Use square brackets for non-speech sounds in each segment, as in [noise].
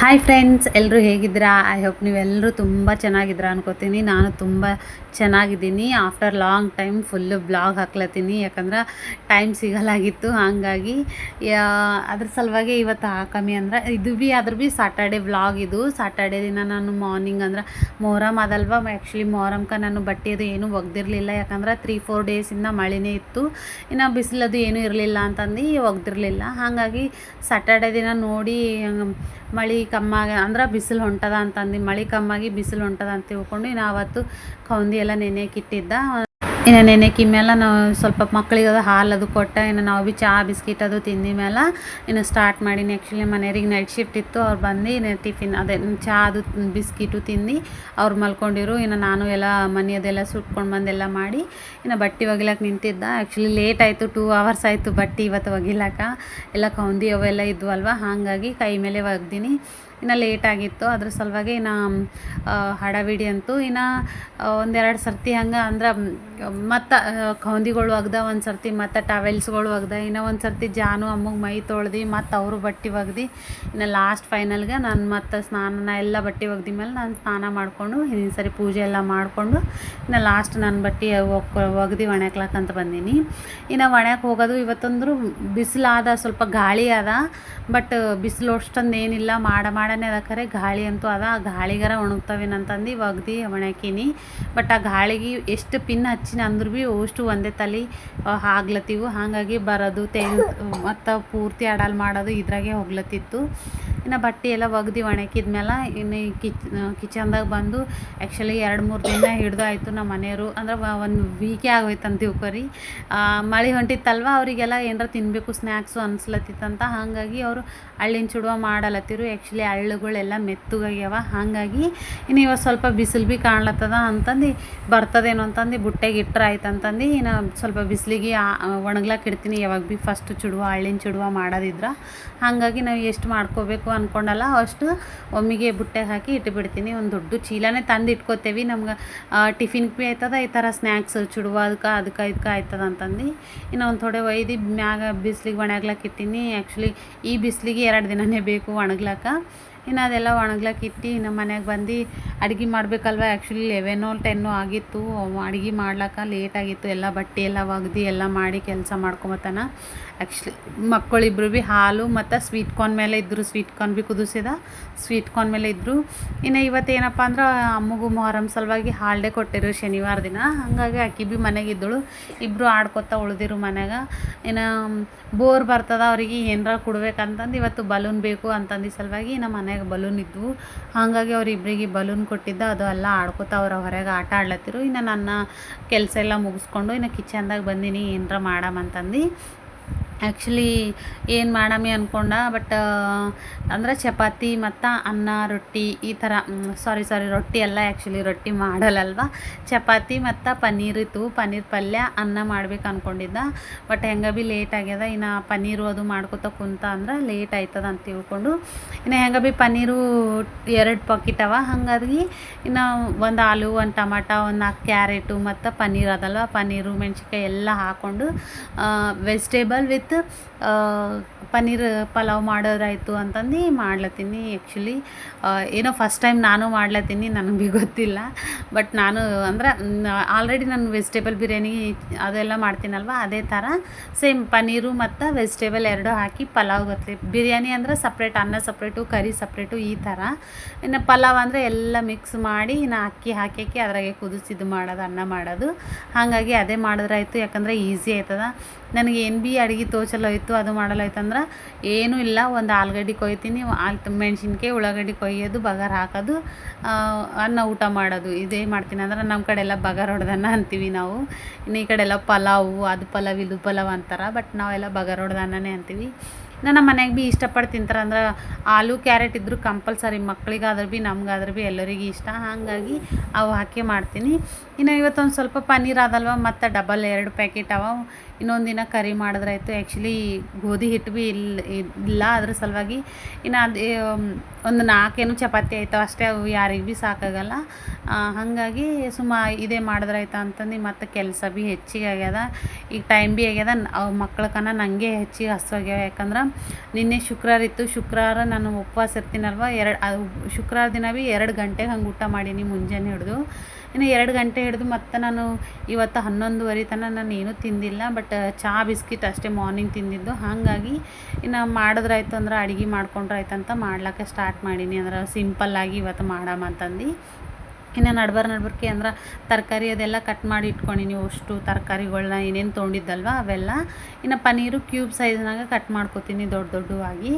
Hi friends ಎಲ್ಲರೂ ಹೇಗಿದ್ದೀರಾ? I hope ನೀವೆಲ್ಲರೂ ತುಂಬ ಚೆನ್ನಾಗಿದ್ದೀರಾ ಅನ್ಕೋತೀನಿ. ನಾನು ತುಂಬ ಚೆನ್ನಾಗಿದ್ದೀನಿ. After long time full blog ಹಾಕ್ಲತ್ತೀನಿ. ಯಾಕಂದ್ರೆ ಟೈಮ್ ಸಿಗಲಾಗಿತ್ತು, ಹಾಗಾಗಿ ಅದ್ರ ಸಲುವಾಗಿ ಇವತ್ತು ಹಾಕಮಿ ಅಂದ್ರೆ, ಇದು ಭೀ ಆದ್ರೂ ಭೀ ಸಾಟರ್ಡೆ ಬ್ಲಾಗ್ ಇದು. ಸಾಟರ್ಡೆ ದಿನ ನಾನು ಮಾರ್ನಿಂಗ್ ಅಂದ್ರೆ ಮೊಹರಮ್ ಅದಲ್ವಾ? ಆ್ಯಕ್ಚುಲಿ ಮೊಹರಮ್ಕ ನಾನು ಬಟ್ಟೆ ಅದು ಏನೂ ಒಗ್ದಿರಲಿಲ್ಲ. ಯಾಕಂದ್ರೆ ತ್ರೀ ಫೋರ್ ಡೇಸಿಂದ ಮಳೆನೇ ಇತ್ತು. ಇನ್ನು ಬಿಸಿಲದು ಏನೂ ಇರಲಿಲ್ಲ ಅಂತಂದು ಒಗ್ದಿರಲಿಲ್ಲ. ಹಾಗಾಗಿ ಸಾಟರ್ಡೆ ದಿನ ನೋಡಿ ಮಳೆ ಕಮ್ಮಾಗ ಅಂದ್ರೆ ಬಿಸಿಲು ಹೊಂಟದ ಅಂತಂದು, ಮಳೆ ಕಮ್ಮಾಗಿ ಬಿಸಿಲು ಹೊಂಟದ ಅಂತ ತಿಳ್ಕೊಂಡು ಅವತ್ತು ಕೌಂದಿ ಎಲ್ಲ ಇಟ್ಟಿದ್ದ ಇನ್ನು ನೆನೆಕಿ ಮೇಲೆ ನಾವು ಸ್ವಲ್ಪ ಮಕ್ಕಳಿಗೆ ಅದು ಹಾಲು ಅದು ಕೊಟ್ಟ, ಇನ್ನು ನಾವು ಭೀ ಚಹಾ ಬಿಸ್ಕಿಟ್ ಅದು ತಿಂದ ಮೇಲೆ ಇನ್ನು ಸ್ಟಾರ್ಟ್ ಮಾಡೀನಿ. ಆ್ಯಕ್ಚುಲಿ ಮನೆಯವ್ರಿಗೆ ನೈಟ್ ಶಿಫ್ಟ್ ಇತ್ತು, ಅವ್ರು ಬಂದು ಇನ್ನು ಟಿಫಿನ್ ಅದೇ ಚಹಾ ಅದು, ಬಿಸ್ಕಿಟು ತಿಂದು. ಅವ್ರು ಮಲ್ಕೊಂಡಿರು, ಇನ್ನು ನಾನು ಎಲ್ಲ ಮನೆ ಅದೆಲ್ಲ ಸುಟ್ಕೊಂಡು ಬಂದೆಲ್ಲ ಮಾಡಿ ಇನ್ನು ಬಟ್ಟೆ ಒಗಿಲಕ್ಕೆ ನಿಂತಿದ್ದ. ಆ್ಯಕ್ಚುಲಿ ಲೇಟ್ ಆಯಿತು ಟೂ ಅವರ್ಸ್ ಆಯಿತು ಬಟ್ಟೆ ಇವತ್ತು ಒಗಿಲಕ್ಕ ಎಲ್ಲ ಕೌಂದಿ ಅವೆಲ್ಲ ಇದ್ವು ಹಾಗಾಗಿ ಕೈ ಮೇಲೆ ಒಗ್ದೀನಿ. ಇನ್ನು ಲೇಟ್ ಆಗಿತ್ತು. ಅದ್ರ ಸಲುವಾಗಿ ಇನ್ನು ಹಡವಿಡಿ ಅಂತೂ ಇನ್ನು ಒಂದೆರಡು ಸರ್ತಿ ಹಂಗೆ ಅಂದ್ರೆ ಮತ್ತು ಕೌಂದಿಗಳು ಒಗ್ದ ಒಂದು ಸರ್ತಿ ಮತ್ತು ಟವೆಲ್ಸ್ಗಳು ಒಗ್ದ ಇನ್ನು ಒಂದು ಸರ್ತಿ ಜಾನು ಅಮ್ಮಗೆ ಮೈ ತೊಳ್ದು, ಮತ್ತು ಅವರು ಬಟ್ಟೆ ಒಗ್ದು, ಇನ್ನು ಲಾಸ್ಟ್ ಫೈನಲ್ಗೆ ನಾನು ಮತ್ತು ಸ್ನಾನ ಎಲ್ಲ ಬಟ್ಟೆ ಒಗ್ದ ಮೇಲೆ ನಾನು ಸ್ನಾನ ಮಾಡಿಕೊಂಡು, ಹಿಂದಿನ ಸರಿ ಪೂಜೆ ಎಲ್ಲ ಮಾಡಿಕೊಂಡು, ಇನ್ನು ಲಾಸ್ಟ್ ನಾನು ಬಟ್ಟೆ ಒಗ್ದು ಒಣಗ್ಲಕ್ಕಂತ ಬಂದೀನಿ. ಇನ್ನು ಒಣಕ್ಕೆ ಹೋಗೋದು ಇವತ್ತಂದ್ರೂ ಬಿಸಿಲಾದ ಸ್ವಲ್ಪ ಗಾಳಿ ಅದ ಬಟ್ ಬಿಸಿಲು ಅಷ್ಟೊಂದು ಏನಿಲ್ಲ ಮಾಡ ಮಾಡನೇ ಅದ ಖರೆ ಗಾಳಿ ಅಂತೂ ಅದ. ಆ ಗಾಳಿಗಾರ ಒಣಗ್ತಾವೇನಂತಂದು ಒಗ್ದು ಒಣಕೀನಿ ಬಟ್ ಆ ಗಾಳಿಗೆ ಎಷ್ಟು ಪಿನ್ ಹಚ್ಚಿನ ಅಂದ್ರೂ ಭೀ ಅಷ್ಟು ಒಂದೇ ತಲೆ ಆಗ್ಲತ್ತೀವು. ಹಾಗಾಗಿ ಬರೋದು, ತೆಂಗ್, ಮತ್ತು ಪೂರ್ತಿ ಅಡಲ್ ಮಾಡೋದು ಇದ್ರಾಗೆ ಹೋಗ್ಲತ್ತಿತ್ತು. ಇನ್ನು ಬಟ್ಟೆ ಎಲ್ಲ ಒಗ್ದು ಒಣಗಿದ್ಮೇಲೆ ಇನ್ನು ಕಿಚ್ ಕಿಚನ್ದಾಗ ಬಂದು ಆ್ಯಕ್ಚುಲಿ ಎರಡು ಮೂರು ದಿನ ಹಿಡ್ದು ಆಯಿತು ನಮ್ಮ ಮನೆಯವರು. ಅಂದ್ರೆ ಒಂದು ವೀಕೆ ಆಗೋಯ್ತು ಅಂತ ತಿಳ್ಕೊರಿ ಮಳೆ ಹೊಂಟಿತ್ತಲ್ವ ಅವರಿಗೆಲ್ಲ ಏನಾರ ತಿನ್ನಬೇಕು ಸ್ನ್ಯಾಕ್ಸು ಅನ್ಸ್ಲತ್ತಿತ್ತಂತ. ಹಾಗಾಗಿ ಅವರು ಹಳ್ಳಿನ ಚುಡುವ ಮಾಡಲತ್ತಿರು. ಆ್ಯಕ್ಚುಲಿ ಹಳ್ಳುಗಳೆಲ್ಲ ಮೆತ್ತಗಾಗ್ಯಾವ. ಹಾಗಾಗಿ ಇನ್ನು ಇವಾಗ ಸ್ವಲ್ಪ ಬಿಸಿಲು ಭೀ ಕಾಣ್ಲತ್ತದ ಅಂತಂದು ಬರ್ತದೇನೋ ಅಂತಂದು ಬುಟ್ಟೆಗೆ ಇಟ್ಟರೆ ಆಯ್ತು ಅಂತಂದು ಇನ್ನು ಸ್ವಲ್ಪ ಬಿಸಿಲಿಗೆ ಒಣಗ್ಲಕ್ಕೆ ಇಡ್ತೀನಿ. ಯಾವಾಗ ಭೀ ಫಸ್ಟ್ ಚುಡುವ, ಹಳ್ಳಿನ ಚುಡುವ ಮಾಡೋದಿದ್ರೆ. ಹಾಗಾಗಿ ನಾವು ಎಷ್ಟು ಮಾಡ್ಕೋಬೇಕು ಅಂದ್ಕೊಂಡಲ್ಲ ಅಷ್ಟು ಒಮ್ಮಿಗೆ ಬುಟ್ಟೆಗೆ ಹಾಕಿ ಇಟ್ಬಿಡ್ತೀನಿ. ಒಂದು ದೊಡ್ಡ ಚೀಲನೇ ತಂದು ಇಟ್ಕೋತೇವೆ. ನಮ್ಗೆ ಟಿಫಿನ್ಗೆ ಭೀ ಆಯ್ತದ, ಈ ಥರ ಸ್ನ್ಯಾಕ್ಸ್ ಚುಡುವ ಅದಕ್ಕೆ ಅದಕ್ಕೆ ಇದಕ್ಕೆ ಆಯ್ತದ ಅಂತಂದು ಇನ್ನು ಒಂದು ಥೋಡೆ ಒಯ್ದು ಮ್ಯಾಗ ಬಿಸಿಲಿಗೆ ಒಣಗ್ಲಕ್ಕೆ ಇಟ್ಟೀನಿ. ಆ್ಯಕ್ಚುಲಿ ಈ ಬಿಸಿಲಿಗೆ ಎರಡು ದಿನನೇ ಬೇಕು ಒಣಗ್ಲಕ್ಕ ಇನ್ನು ಅದೆಲ್ಲ ಒಣಗ್ಲಕ್ಕೆ ಇಟ್ಟು ಇನ್ನು ಮನೆಗೆ ಬಂದು ಅಡ್ಗೆ ಮಾಡಬೇಕಲ್ವ? ಆ್ಯಕ್ಚುಲಿ ಲೆವೆನೋ ಟೆನ್ನೋ ಆಗಿತ್ತು. ಅಡುಗೆ ಮಾಡ್ಲಕ್ಕ ಲೇಟ್ ಆಗಿತ್ತು. ಎಲ್ಲ ಬಟ್ಟೆ ಎಲ್ಲ ಒಗ್ದು ಎಲ್ಲ ಮಾಡಿ ಕೆಲಸ ಮಾಡ್ಕೊಂಬತ್ತಾನ. ಆ್ಯಕ್ಚುಲಿ ಮಕ್ಕಳಿಬ್ರು ಭೀ ಹಾಲು ಮತ್ತು ಸ್ವೀಟ್ ಕಾರ್ನ್ ಮೇಲೆ ಇದ್ದರು ಸ್ವೀಟ್ ಕಾರ್ನ್ ಭೀ ಕುದಿಸಿದ. ಸ್ವೀಟ್ ಕಾರ್ನ್ ಮೇಲೆ ಇದ್ದರು ಇನ್ನು ಇವತ್ತು ಏನಪ್ಪ ಅಂದ್ರೆ ಅಮ್ಮಗೂ ಮೊಹರಂ ಸಲುವಾಗಿ ಹಾಲ್ಡೇ ಕೊಟ್ಟಿರು ಶನಿವಾರ ದಿನ. ಹಾಗಾಗಿ ಆಕಿ ಭೀ ಮನೆಗಿದ್ದಳು ಇಬ್ಬರು ಆಡ್ಕೊತ ಉಳಿದಿರು ಮನೆಗೆ. ಇನ್ನು ಬೋರ್ ಬರ್ತದ ಅವರಿಗೆ ಏನರ ಕೊಡ್ಬೇಕಂತಂದು ಇವತ್ತು ಬಲೂನ್ ಬೇಕು ಅಂತಂದು ಸಲುವಾಗಿ ನಮ್ಮ ಮನೆಗೆ ಬಲೂನ್ ಇದ್ವು. ಹಾಗಾಗಿ ಅವ್ರಿಬ್ರಿಗೆ ಬಲೂನ್ ಕೊಟ್ಟಿದ್ದ, ಅದು ಎಲ್ಲ ಆಡ್ಕೊತ ಅವ್ರ ಹೊರಗೆ ಆಟ ಆಡ್ಲತ್ತಿರು. ಇನ್ನು ನನ್ನ ಕೆಲಸ ಎಲ್ಲ ಮುಗಿಸ್ಕೊಂಡು ಇನ್ನು ಕಿಚನ್ದಾಗ ಬಂದೀನಿ, ಏನರ ಮಾಡಮಂತಂದು ಆ್ಯಕ್ಚುಲಿ ಏನು ಮಾಡಮಿ ಅಂದ್ಕೊಂಡ ಬಟ್ ಅಂದ್ರೆ ಚಪಾತಿ ಮತ್ತು ಅನ್ನ, ರೊಟ್ಟಿ ಈ ಥರ ಸಾರಿ ಸಾರಿ ರೊಟ್ಟಿ ಅಲ್ಲ ಆ್ಯಕ್ಚುಲಿ ರೊಟ್ಟಿ ಮಾಡಲ್ಲಲ್ವ? ಚಪಾತಿ ಮತ್ತು ಪನ್ನೀರ್ ಇತ್ತು. ಪನ್ನೀರ್ ಪಲ್ಯ, ಅನ್ನ ಮಾಡ್ಬೇಕು ಅಂದ್ಕೊಂಡಿದ್ದ ಬಟ್ ಹೆಂಗೆ ಭೀ ಲೇಟ್ ಆಗ್ಯದ. ಇನ್ನು ಪನ್ನೀರು ಅದು ಮಾಡ್ಕೊತ ಕುಂತ ಅಂದ್ರೆ ಲೇಟ್ ಆಯ್ತದ ಅಂತ ತಿಳ್ಕೊಂಡು, ಇನ್ನು ಹೆಂಗೆ ಭೀ ಪನ್ನೀರು ಎರಡು ಪಾಕಿಟ್ ಅವ ಹಾಗಾಗಿ ಇನ್ನು ಒಂದು ಆಲೂ, ಒಂದು ಟಮಾಟ, ಒಂದು ನಾಲ್ಕು ಕ್ಯಾರೆಟು ಮತ್ತು ಪನ್ನೀರ್ ಅದಲ್ವ? ಪನ್ನೀರು, ಮೆಣ್ಸಿನ್ಕಾಯಿ ಎಲ್ಲ ಹಾಕ್ಕೊಂಡು ವೆಜಿಟೇಬಲ್ ವಿತ್ ಪನ್ನೀರ್ ಪಲಾವ್ ಮಾಡೋದಾಯಿತು ಅಂತಂದು ಮಾಡ್ಲತ್ತೀನಿ. ಆ್ಯಕ್ಚುಲಿ ಏನೋ ಫಸ್ಟ್ ಟೈಮ್ ನಾನು ಮಾಡ್ಲತ್ತೀನಿ, ನನಗೆ ಭೀ [laughs] ಗೊತ್ತಿಲ್ಲ. ಬಟ್ ನಾನು ಅಂದ್ರೆ ಆಲ್ರೆಡಿ ನಾನು ವೆಜಿಟೇಬಲ್ ಬಿರಿಯಾನಿ ಅದೆಲ್ಲ ಮಾಡ್ತೀನಲ್ವ, ಅದೇ ಥರ ಸೇಮ್ ಪನ್ನೀರು ಮತ್ತು ವೆಜಿಟೇಬಲ್ ಎರಡೂ ಹಾಕಿ ಪಲಾವ್ ಗೊತ್ತಿ ಬಿರಿಯಾನಿ ಅಂದರೆ ಸಪ್ರೇಟ್ ಅನ್ನ ಸಪ್ರೇಟು ಕರಿ ಸಪ್ರೇಟು ಈ ಥರ ಇನ್ನು ಪಲಾವ್ ಅಂದರೆ ಎಲ್ಲ ಮಿಕ್ಸ್ ಮಾಡಿ ಇನ್ನು ಅಕ್ಕಿ ಹಾಕಿ ಹಾಕಿ ಅದ್ರಾಗೆ ಕುದಿಸಿದ್ದು ಮಾಡೋದು, ಅನ್ನ ಮಾಡೋದು. ಹಾಗಾಗಿ ಅದೇ ಮಾಡಿದ್ರಾಯ್ತು, ಯಾಕಂದರೆ ಈಸಿ ಆಯ್ತದ. ನನಗೆ ಏನು ಭೀ ಅಡುಗೆ ತೋಚಲ್ಲ ಹೋಯ್ತು ಅದು ಮಾಡಲಾಯ್ತಂದ್ರೆ ಏನೂ ಇಲ್ಲ. ಒಂದು ಆಲೂಗಡ್ಡೆ ಕೊಯ್ತೀನಿ, ಆಲ್ ಮೆಣ್ಸಿನ್ಕಾಯಿ, ಉಳ್ಳಾಗಡ್ಡೆ ಕೊಯ್ಯೋದು, ಬಗಾರ ಹಾಕೋದು ಅನ್ನ ಊಟ ಮಾಡೋದು. ಇದೇ ಮಾಡ್ತೀನಿ ಅಂದ್ರೆ ನಮ್ಮ ಕಡೆ ಎಲ್ಲ ಬಗಾರ ಹೊಡೆದನ್ನ ಅಂತೀವಿ ನಾವು. ಇನ್ನು ಈ ಕಡೆ ಎಲ್ಲ ಪಲಾವು, ಅದು ಪಲಾವ್, ಇದು ಪಲಾವ್ ಅಂತಾರೆ, ಬಟ್ ನಾವೆಲ್ಲ ಬಗಾರ ಹೊಡೆದ ಅನ್ನನೇ ಅಂತೀವಿ. ನಮ್ಮ ಮನೆಗೆ ಭೀ ಇಷ್ಟಪಟ್ಟು ತಿಂತಾರೆ ಅಂದ್ರೆ ಆಲೂ, ಕ್ಯಾರೆಟ್ ಇದ್ದರೂ ಕಂಪಲ್ಸರಿ ಮಕ್ಳಿಗಾದ್ರೆ ಭೀ ನಮ್ಗಾದ್ರೆ ಭೀ ಎಲ್ಲರಿಗೂ ಇಷ್ಟ. ಹಾಗಾಗಿ ಅವು ಹಾಕಿ ಮಾಡ್ತೀನಿ. ಇನ್ನು ಇವತ್ತೊಂದು ಸ್ವಲ್ಪ ಪನ್ನೀರ್ ಅದಲ್ವ, ಮತ್ತು ಡಬಲ್ ಎರಡು ಪ್ಯಾಕೆಟ್ ಅವ. ಇನ್ನೊಂದು ದಿನ ಕರಿ ಮಾಡಿದ್ರಾಯ್ತು. ಆ್ಯಕ್ಚುಲಿ ಗೋಧಿ ಹಿಟ್ಟು ಭೀ ಇಲ್ಲ ಇಲ್ಲ ಅದ್ರ ಸಲುವಾಗಿ. ಇನ್ನು ಅದು ಒಂದು ನಾಲ್ಕೇನು ಚಪಾತಿ ಆಯ್ತವ ಅಷ್ಟೇ ಅವು ಯಾರಿಗೆ ಭೀ ಸಾಕಾಗಲ್ಲ. ಹಾಗಾಗಿ ಸುಮ್ಮ ಇದೇ ಮಾಡಿದ್ರಾಯ್ತು ಅಂತಂದು. ಮತ್ತು ಕೆಲಸ ಭೀ ಹೆಚ್ಚಿಗೆ ಆಗ್ಯದ. ಈಗ ಟೈಮ್ ಭೀ ಆಗ್ಯದ. ಅವು ಕನ್ನ ನನಗೆ ಹೆಚ್ಚಿಗೆ ಹಸುವಾಗ್ಯಾವ ಯಾಕಂದ್ರೆ ನಿನ್ನೆ ಶುಕ್ರವಾರ ಇತ್ತು. ಶುಕ್ರವಾರ ನಾನು ಉಪವಾಸ ಇರ್ತೀನಲ್ವ? ಎರಡು ಶುಕ್ರವಾರ ದಿನ ಭೀ ಎರಡು ಗಂಟೆಗೆ ಹಂಗೆ ಊಟ ಮಾಡೀನಿ ಮುಂಜಾನೆ ಹಿಡಿದು. ಇನ್ನು ಎರಡು ಗಂಟೆ ಹಿಡಿದು ಮತ್ತೆ ನಾನು ಇವತ್ತು ಹನ್ನೊಂದುವರೆ ತನಕ ನಾನು ಏನೂ ತಿಂದಿಲ್ಲ. ಬಟ್ ಚಹಾ ಬಿಸ್ಕಿಟ್ ಅಷ್ಟೇ ಮಾರ್ನಿಂಗ್ ತಿಂದಿದ್ದು. ಹಾಗಾಗಿ ಇನ್ನು ಮಾಡಿದ್ರಾಯ್ತು ಅಂದ್ರೆ ಅಡುಗೆ ಮಾಡ್ಕೊಂಡ್ರಾಯ್ತು ಅಂತ ಮಾಡ್ಲಿಕ್ಕೆ ಸ್ಟಾರ್ಟ್ ಮಾಡೀನಿ. ಅಂದ್ರೆ ಸಿಂಪಲ್ಲಾಗಿ ಇವತ್ತು ಮಾಡಮ್ಮ ಅಂತಂದು. ಇನ್ನು ನಡ್ಬರ್ ನಡ್ಬರ್ಕೆ ಅಂದ್ರೆ ತರಕಾರಿ ಅದೆಲ್ಲ ಕಟ್ ಮಾಡಿ ಇಟ್ಕೊಂಡಿನಿ ಅಷ್ಟು ತರಕಾರಿಗಳನ್ನ ಏನೇನು ತೊಗೊಂಡಿದ್ದಲ್ವ ಅವೆಲ್ಲ. ಇನ್ನು ಪನ್ನೀರು ಕ್ಯೂಬ್ ಸೈಜ್ನಾಗ ಕಟ್ ಮಾಡ್ಕೊತೀನಿ ದೊಡ್ಡ ದೊಡ್ಡವಾಗಿ.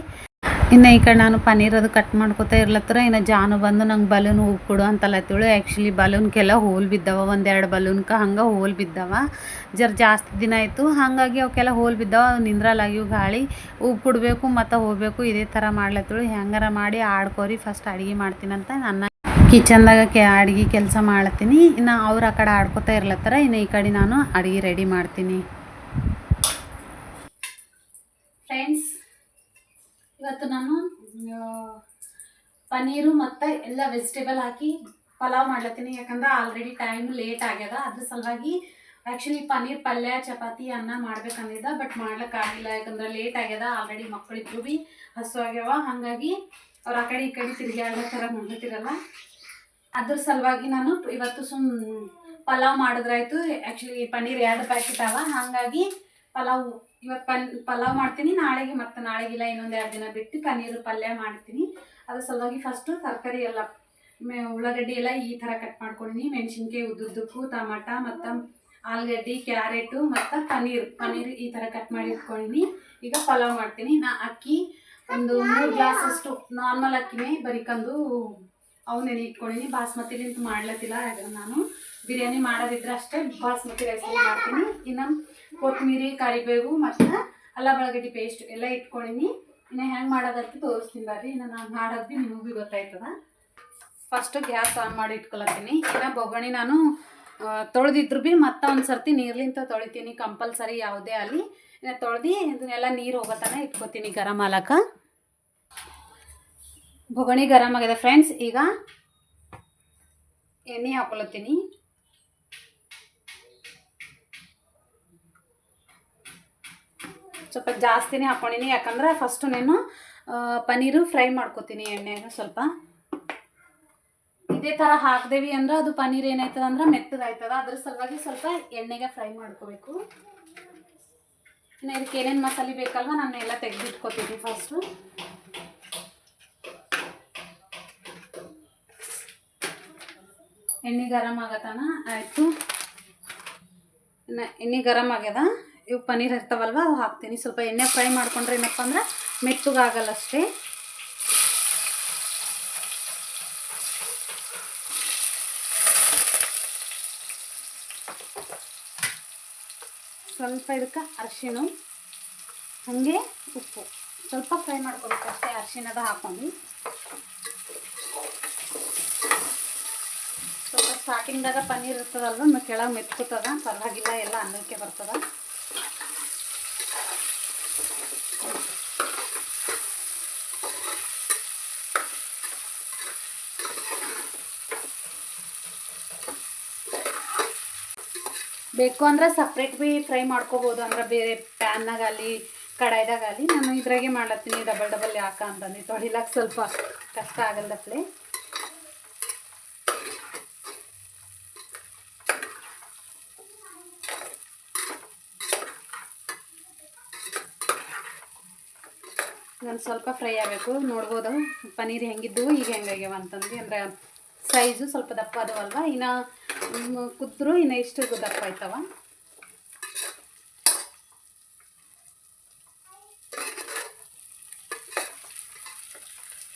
ಇನ್ನು ಈ ಕಡೆ ನಾನು ಪನ್ನೀರ್ ಅದು ಕಟ್ ಮಾಡ್ಕೊತಾ ಇರ್ಲತ್ತರ, ಇನ್ನು ಜಾನು ಬಂದು ನಂಗೆ ಬಲೂನ್ ಹೂವು ಕೊಡು ಅಂತಲತ್ತಿಳು ಆ್ಯಕ್ಚುಲಿ ಬಲೂನ್ಗೆಲ್ಲ ಹೋಲ್ ಬಿದ್ದವ, ಒಂದೆರಡು ಬಲೂನ್ಗೆ ಹಂಗೆ ಹೋಲ್ ಬಿದ್ದವ. ಜರ ಜಾಸ್ತಿ ದಿನ ಆಯಿತು, ಹಾಗಾಗಿ ಅವಕ್ಕೆಲ್ಲ ಹೋಲ್ ಬಿದ್ದವ ನಿಂದ್ರಲ್ಲಾಗಿವು ಗಾಳಿ. ಹೂವು ಕೊಡಬೇಕು ಮತ್ತು ಹೋಗಬೇಕು, ಇದೇ ಥರ ಮಾಡ್ಲತ್ತೇಳು. ಹೆಂಗಾರ ಮಾಡಿ ಆಡ್ಕೋರಿ ಫಸ್ಟ್ ಅಡುಗೆ ಮಾಡ್ತೀನಂತ ನನ್ನ ಕಿಚನ್ದಾಗ ಕೆ ಅಡ್ಗೆ ಕೆಲಸ ಮಾಡ್ತೀನಿ. ಇನ್ನು ಅವ್ರು ಆ ಕಡೆ ಆಡ್ಕೋತಾ ಇರ್ಲತ್ತಾರ, ಇನ್ನು ಈ ಕಡೆ ನಾನು ಅಡುಗೆ ರೆಡಿ ಮಾಡ್ತೀನಿ. ಫ್ರೆಂಡ್ಸ್ ಇವತ್ತು ನಾನು ಪನ್ನೀರು ಮತ್ತು ಎಲ್ಲ ವೆಜಿಟೇಬಲ್ ಹಾಕಿ ಪಲಾವ್ ಮಾಡ್ಲತ್ತೀನಿ. ಯಾಕಂದ್ರೆ ಆಲ್ರೆಡಿ ಟೈಮ್ ಲೇಟ್ ಆಗ್ಯದ. ಅದ್ರ ಸಲುವಾಗಿ ಆ್ಯಕ್ಚುಲಿ ಪನ್ನೀರ್ ಪಲ್ಯ, ಚಪಾತಿ, ಅನ್ನ ಮಾಡ್ಬೇಕಂದಿದ್ದ ಬಟ್ ಮಾಡ್ಲಿಕ್ಕಾಗಿಲ್ಲ ಯಾಕಂದ್ರೆ ಲೇಟ್ ಆಗ್ಯದ ಆಲ್ರೆಡಿ ಮಕ್ಕಳಿಬ್ರು ಭೀ ಹಸು ಆಗ್ಯಾವ. ಹಾಗಾಗಿ ಅವ್ರು ಆ ಕಡೆ ಈ ಕಡೆ ತಿರುಗಾಡೋ ಥರ ಮಾಡ್ಲತ್ತಿರಲ್ಲ. ಅದ್ರ ಸಲುವಾಗಿ ನಾನು ಇವತ್ತು ಸುಮ್ ಪಲಾವ್ ಮಾಡಿದ್ರಾಯ್ತು. ಆ್ಯಕ್ಚುಲಿ ಪನ್ನೀರ್ ಎರಡು ಪ್ಯಾಕೆಟ್ ಅವ. ಹಾಗಾಗಿ ಪಲಾವ್ ಇವತ್ತು ಪನ್, ಪಲಾವ್ ಮಾಡ್ತೀನಿ. ನಾಳೆಗೆ ಮತ್ತು ನಾಳೆಗಿಲ್ಲ, ಇನ್ನೊಂದು ಎರಡು ದಿನ ಬಿಟ್ಟು ಪನ್ನೀರ್ ಪಲ್ಯ ಮಾಡ್ತೀನಿ. ಅದ್ರ ಸಲುವಾಗಿ ಫಸ್ಟು ತರಕಾರಿ ಎಲ್ಲ ಉಳ್ಳಾಗಡ್ಡಿ ಎಲ್ಲ ಈ ಥರ ಕಟ್ ಮಾಡ್ಕೊಂಡಿನಿ. ಮೆಣಸಿನ್ಕಾಯಿ, ಉದ್ದುದ್ದಕ್ಕೂ, ಟಮಾಟ, ಮತ್ತು ಆಲೂಗಡ್ಡೆ, ಕ್ಯಾರೆಟು, ಮತ್ತು ಪನ್ನೀರ್. ಪನ್ನೀರ್ ಈ ಥರ ಕಟ್ ಮಾಡಿ ಇಟ್ಕೊಂಡಿನಿ. ಈಗ ಪಲಾವ್ ಮಾಡ್ತೀನಿ. ನಾ ಅಕ್ಕಿ ಒಂದು ಮೂರು ಗ್ಲಾಸ್ ಅಷ್ಟು ನಾರ್ಮಲ್ ಅಕ್ಕಿನೇ ಬರಿಕಂದು ಅವು ನೆನೆ ಬಾಸ್ಮತಿಲಿಂತ ಮಾಡ್ಲತ್ತಿಲ್ಲ. ನಾನು ಬಿರಿಯಾನಿ ಮಾಡೋದಿದ್ರೆ ಅಷ್ಟೇ ಬಾಸ್ಮತಿ ರೈಸ್ ಮಾಡ್ತೀನಿ. ಇನ್ನು ಕೊತ್ತಂಬರಿ, ಕರಿಬೇವು ಮತ್ತು ಅಲ್ಲ ಬೆಳಗಡ್ಡಿ ಪೇಸ್ಟ್ ಎಲ್ಲ ಇಟ್ಕೊಂಡಿನಿ ಇನ್ನು ಹೆಂಗೆ ಮಾಡೋದಂತ ತೋರಿಸ್ತೀನಿ ಬರ್ರಿ. ಇನ್ನು ನಾನು ಮಾಡೋದು ಭೀ ನಿಮಗೂ ಭೀ ಗೊತ್ತಾಯ್ತದ. ಫಸ್ಟು ಗ್ಯಾಸ್ ಆನ್ ಮಾಡಿ ಇಟ್ಕೊಳತ್ತೀನಿ. ಇನ್ನು ಬೊಗಣಿ ನಾನು ತೊಳೆದಿದ್ರು ಭೀ ಮತ್ತೆ ಒಂದು ಸರ್ತಿ ನೀರ್ಲಿಂತ ತೊಳಿತೀನಿ. ಕಂಪಲ್ಸರಿ ಯಾವುದೇ ಅಲ್ಲಿ. ಇನ್ನು ತೊಳೆದು ಇದನ್ನೆಲ್ಲ ನೀರು ಹೋಗೋತನ ಇಟ್ಕೊತೀನಿ ಗರಂ ಹಾಲಕ್ಕ ಬೊಗಣಿ ಗರಮ್ ಆಗಿದೆ ಫ್ರೆಂಡ್ಸ್. ಈಗ ಎಣ್ಣೆ ಹಾಕೊಳತ್ತೀನಿ ಸ್ವಲ್ಪ ಜಾಸ್ತಿನೇ ಹಾಕೊಂಡಿನಿ. ಯಾಕಂದ್ರೆ ಫಸ್ಟು ನಾನು ಪನೀರು ಪನ್ನೀರು ಫ್ರೈ ಮಾಡ್ಕೊತೀನಿ ಎಣ್ಣೆಗೆ ಸ್ವಲ್ಪ. ಇದೇ ಥರ ಹಾಕ್ದೇವಿ ಅಂದ್ರೆ ಅದು ಪನೀರ್ ಏನಾಯ್ತದ ಅಂದ್ರೆ ಮೆತ್ತಗಾಯ್ತದ ಅದ್ರ ಸಲುವಾಗಿ ಸ್ವಲ್ಪ ಎಣ್ಣೆಗೆ ಫ್ರೈ ಮಾಡ್ಕೋಬೇಕು. ಇನ್ನು ಇದಕ್ಕೆ ಏನೇನು ಮಸಾಲೆ ಬೇಕಲ್ವ ನಾನು ಎಲ್ಲ ತೆಗೆದಿಟ್ಕೋತೀನಿ ಫಸ್ಟು ಎಣ್ಣೆ ಗರಮ್ ಆಗತನ? ಆಯಿತು. ಎಣ್ಣೆ ಗರಮ್ ಆಗ್ಯದ. ಇವು ಪನ್ನೀರ್ ಇರ್ತಾವಲ್ವ, ಅವು ಹಾಕ್ತೀನಿ. ಸ್ವಲ್ಪ ಎಣ್ಣೆ ಫ್ರೈ ಮಾಡ್ಕೊಂಡ್ರೆ ಏನಪ್ಪ ಅಂದ್ರೆ ಮೆತ್ತಗಾಗಲ್ಲ ಅಷ್ಟೇ. ಸ್ವಲ್ಪ ಇದಕ್ಕೆ ಅರಿಶಿಣ, ಹಾಗೆ ಉಪ್ಪು. ಸ್ವಲ್ಪ ಫ್ರೈ ಮಾಡ್ಕೊಬೇಕು ಅಷ್ಟೇ ಅರಿಶಿಣದ ಹಾಕೊಂಡು ಸ್ವಲ್ಪ ಸ್ಟಾರ್ಟಿಂಗ್ದಾಗ ಪನ್ನೀರ್ ಇರ್ತದಲ್ವ? ಕೆಳಗೆ ಮೆತ್ಕೋತದ, ಪರವಾಗಿಲ್ಲ, ಎಲ್ಲ ಅನ್ನಕ್ಕೆ ಬರ್ತದ. ಬೇಕು ಅಂದ್ರೆ ಸಪ್ರೇಟ್ ಭೀ ಫ್ರೈ ಮಾಡ್ಕೋಬಹುದು ಅಂದ್ರೆ ಬೇರೆ ಪ್ಯಾನ್ನಾಗಲಿ ಕಡಾಯ್ದಾಗಲಿ ನಾನು ಇದ್ರಾಗೆ ಮಾಡ್ಲತ್ತೀನಿ ಡಬಲ್ ಡಬಲ್ ಯಾಕ ಅಂತಂದು. ತೊಳಿಲಕ್ಕೆ ಸ್ವಲ್ಪ ಕಷ್ಟ ಆಗಲ್ದಪ್ಲೆ. ನಾನು ಸ್ವಲ್ಪ ಫ್ರೈ ಆಗಬೇಕು. ನೋಡ್ಬೋದು. ಪನ್ನೀರ್ ಹೆಂಗಿದ್ದು ಈಗ ಹೆಂಗಾಗ್ಯಾವ ಅಂತಂದು ಅಂದರೆ ಸೈಜು ಸ್ವಲ್ಪ ದಪ್ಪ ಅದಾವಲ್ವ ಇನ್ನು ಕುದ್ರೂ ಇನ್ನು ಇಷ್ಟು ದಪ್ಪ ಆಯ್ತವ.